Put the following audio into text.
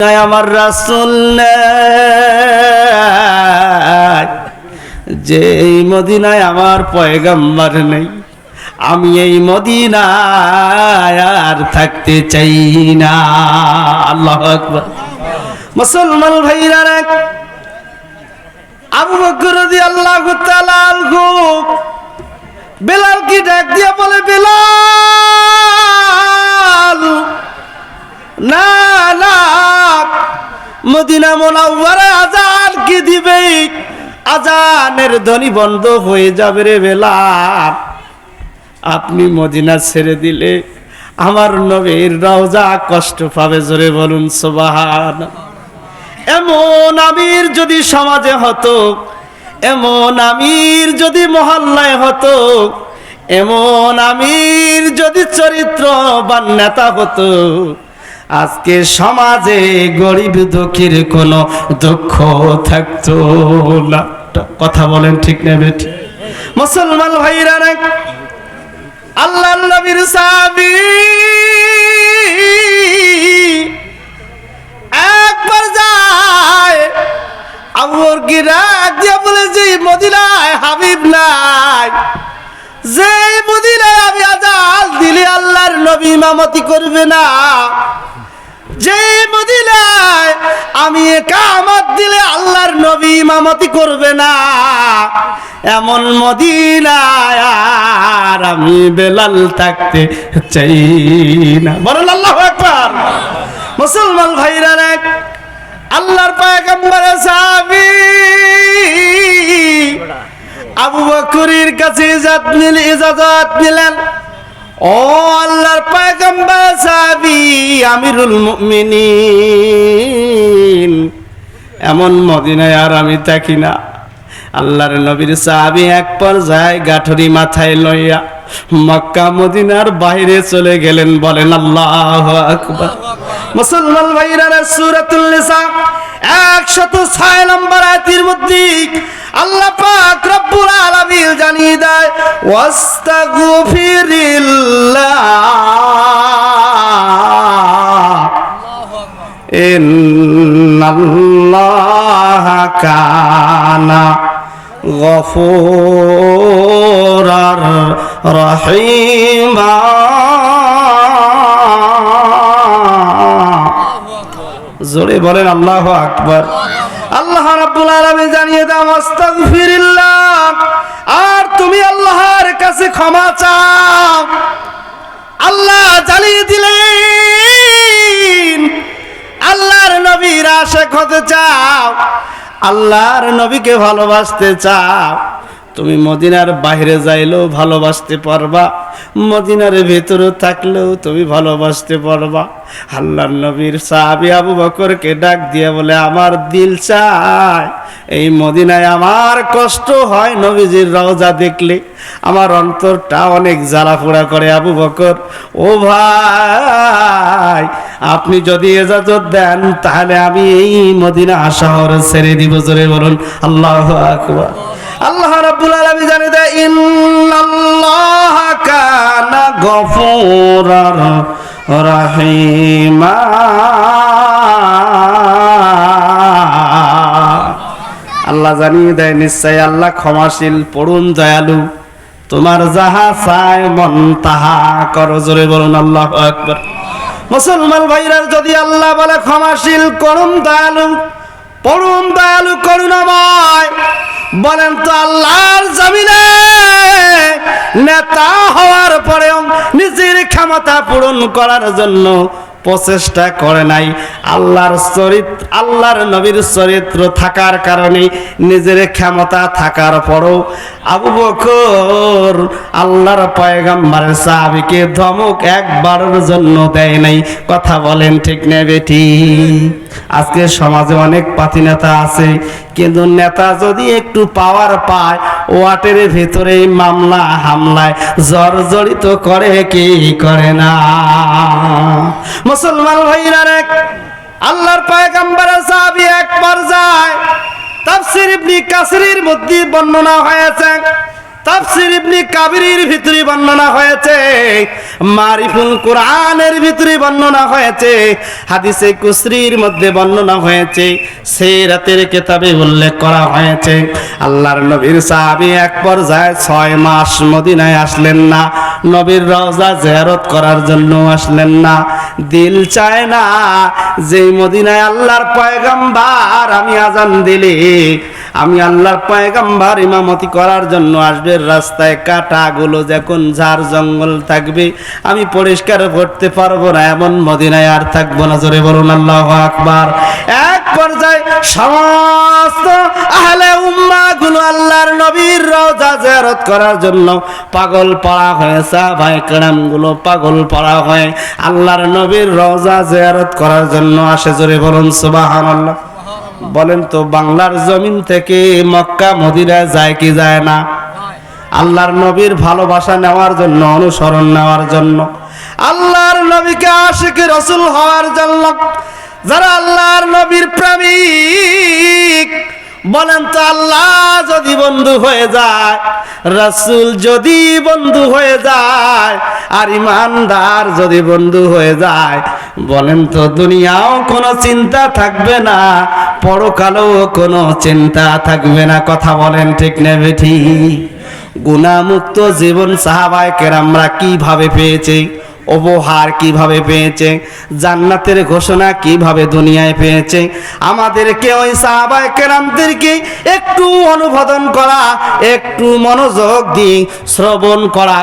নাই আমার রাসুল। যে এই মদিনায় আমার পয়গাম্বার নেই, আমি এই মদিনায় আর থাকতে চাই না। আল্লাহ মুসলমান ভাইরা আবু বকর রাদিয়াল্লাহু তাআলা আনহু বেলাল কি ডাক দিয়া বলে, বেলাল! মদিনা মোনাওয়ারা আজান কি দিবে? আজানের ধ্বনি বন্ধ হয়ে যাবে রে বেলাল আপনি মদিনা ছেড়ে দিলে আমার নবীর রওজা কষ্ট পাবে, জোরে বলুন সুবহান এমন আমির যদি সমাজে হতো, এমন আমির যদি মহল্লায় হতো, এমন আমির যদি চরিত্রবান নেতা হতো আজকে সমাজে গরিব দুঃখীর কোনো দুঃখ থাকতো না। কথা বলেন ঠিক নেবে মুসলমান ভাইরা আল্লাহ নবীর সাবি একবার যায়, আবুর রাগ দিয়া বলে, যে মদিনায় হাবিব নাই, যে মদিনায় আমি আজাল দিলে আল্লাহর নবী ইমামতি করবে না। যে মদিনায় আমি একামত দিলে আল্লাহর নবী ইমামতি করবে না। এমন মদিনায় আর আমি বেলাল থাকতে চাই না। বলেন আল্লাহ একবার মুসলমান ভাইরা রে আল্লাহর পায়গম্বরের সাহাবী আবু বকরের কাছে ইজাজত নিল, ইজাজত নিলেন। ও আল্লাহর পায়গম্বর সাহাবী, আমিরুল মুমিনিন। এমন মদিনায় আর আমি থাকি না। আল্লাহর নবীর সাহাবী এক পর্যায়ে গাঠরি মাথায় লইয়া মক্কা মদিনার বাইরে চলে গেলেন, বলেন, আল্লাহ আকবার। মুসলমান ভাইরা, সূরাতুল নিসা 106 নম্বর আয়াতের মধ্যে আল্লাহ পাক রব্বুল আলামিন জানিয়ে দেয়, ওয়াস্তাগফিরিল্লাহ। ইন্নাল্লাহ কানা গফুরার রহিমা। জোরে বলেন আল্লাহ আকবার। আল্লাহ রাব্বুল আলামিন জানিয়ে দাও, আস্তাগফিরিল্লাহ। আর তুমি আল্লাহর কাছে ক্ষমা চাও। আল্লাহ জানিয়ে দিলেন, আল্লাহর নবীর আশেক হতে চাও, আল্লাহর নবীকে ভালোবাসতে চাও। তুমি মদিনার বাইরে যাইলেও ভালোবাসতে পারবা। মদিনার ভেতরে থাকলেও তুমি ভালোবাসতে পারবা। আল্লাহ নবীর সাহাবি আবু বকরকে ডাক দিয়ে বলে, আমার দিল চায় এই মদিনায় আমার কষ্ট হয় নবীজির রওজা দেখলে। আমার অন্তরটা অনেক জ্বালা পোড়া করে আবু বকর। ও ভাই, আপনি যদি এজাজত দেন, তাহলে আমি এই মদিনা শহর ছেড়ে দিব। জোরে বলুন, আল্লাহ আকবার। আল্লাহ রাব্বুল আলামিন জানে দেয়, ইন্নাল্লাহ কানা গফুরার রাহিমা। আল্লাহ জানিয়ে দেয়, নিশ্চয় আল্লাহ ক্ষমাশীল পড়ুন দয়ালু। তোমার যাহা চায় মন তাহা করো। জোরে বলুন, আল্লাহ আকবার। মুসলমান ভাইরা, যদি আল্লাহ বলে ক্ষমাশীল করুন দয়ালু, পরম দয়ালু, করুণাময় বলেন তো আল্লাহর জমিনে নেতা হওয়ার পরেও নিজের ক্ষমতা পূরণ করার জন্য প্রচেষ্টা করে নাই। আল্লাহর চরিত্র আল্লাহর নবীর চরিত্র থাকার কারণে নিজের ক্ষমতা থাকার পরও আবু বকর আল্লাহর পয়গাম্বারের সাহাবিকে ধমক একবারের জন্য দেয় নাই। কথা বলেন ঠিক না বেটি? আজকে সমাজে অনেক পাতি নেতা আছে, কিন্তু নেতা যদি একটু পাওয়ার পায় ওয়াটের ভিতরে মামলা, হামলায় জর্জরিত করে কি করে না? মুসলমান ভাইরা এক আল্লাহর পায়গাম্বারের সাহাবী এক পর্যায় তাফসির ইবনে কাসিরের মধ্যে বর্ণনা হয়েছে। তাফসির ইবনে কাবিরের ভিতরে বর্ণনা হয়েছে মারিফুল কোরআনের ভিতরে বর্ণনা হয়েছে, হাদিসে কুসরির মধ্যে বর্ণনা হয়েছে সে রাতের কেতাবে উল্লেখ করা হয়েছে, আল্লাহর নবীর সাহাবী এক পর্যায়ে ছয় মাস মদিনায় আসলেন না, নবীর রওজা জিয়ারত করার জন্য আসলেন না, দিল চায় না যে মদিনায় আল্লাহর পয়গাম্বার আমি আজান দিলে আমি আল্লাহর পয়গাম্বার, ইমামতি করার জন্য আসবে। রাস্তায় কাটাগুলো যখন ঝাড় জঙ্গল থাকবে, আমি পরিষ্কার করতে পারব না, এমন মদিনায় আর থাকব না। জোরে বলুন, আল্লাহ আকবার। এক পর্যায়ে সমস্ত আহলে উম্মা গুলো আল্লাহর নবীর রওজা জিয়ারত করার জন্য পাগল পড়া হয়েছে। ভাই কেরামগুলো পাগল পড়া হয়। আল্লাহর নবীর রওজা জিয়ারত করার জন্য আসে। জোরে বলুন, সুবহানাল্লাহ। বলেন তো, বাংলার জমিন থেকে মক্কা, মদিনা যায় কি যায় না? আল্লাহর নবীর ভালোবাসা নেওয়ার জন্য, অনুসরণ নেওয়ার জন্য। আল্লাহর নবীকে আশিক রসুল হওয়ার জন্য, যারা আল্লাহর নবীর প্রেমিক, বলেন তো আল্লাহ যদি বন্ধু হয়ে যায়, রসুল যদি বন্ধু হয়ে যায়, আর ইমানদার যদি বন্ধু হয়ে যায় বলেন তো, দুনিয়াও কোনো চিন্তা থাকবে না, পরকালেও কোনো চিন্তা থাকবে না। কথা বলেন ঠিক নেবে ঠিক গুণামুক্ত জীবন সাহাবায় কেরামরা কীভাবে পেয়েছে? উপহার কীভাবে পেয়েছে? জান্নাতের ঘোষণা কীভাবে দুনিয়ায় পেয়েছে? আমাদেরকে ওই সাহাবায় কেরামদেরকে একটু অনুবোধন করা, একটু মনোযোগ দিয়ে শ্রবণ করা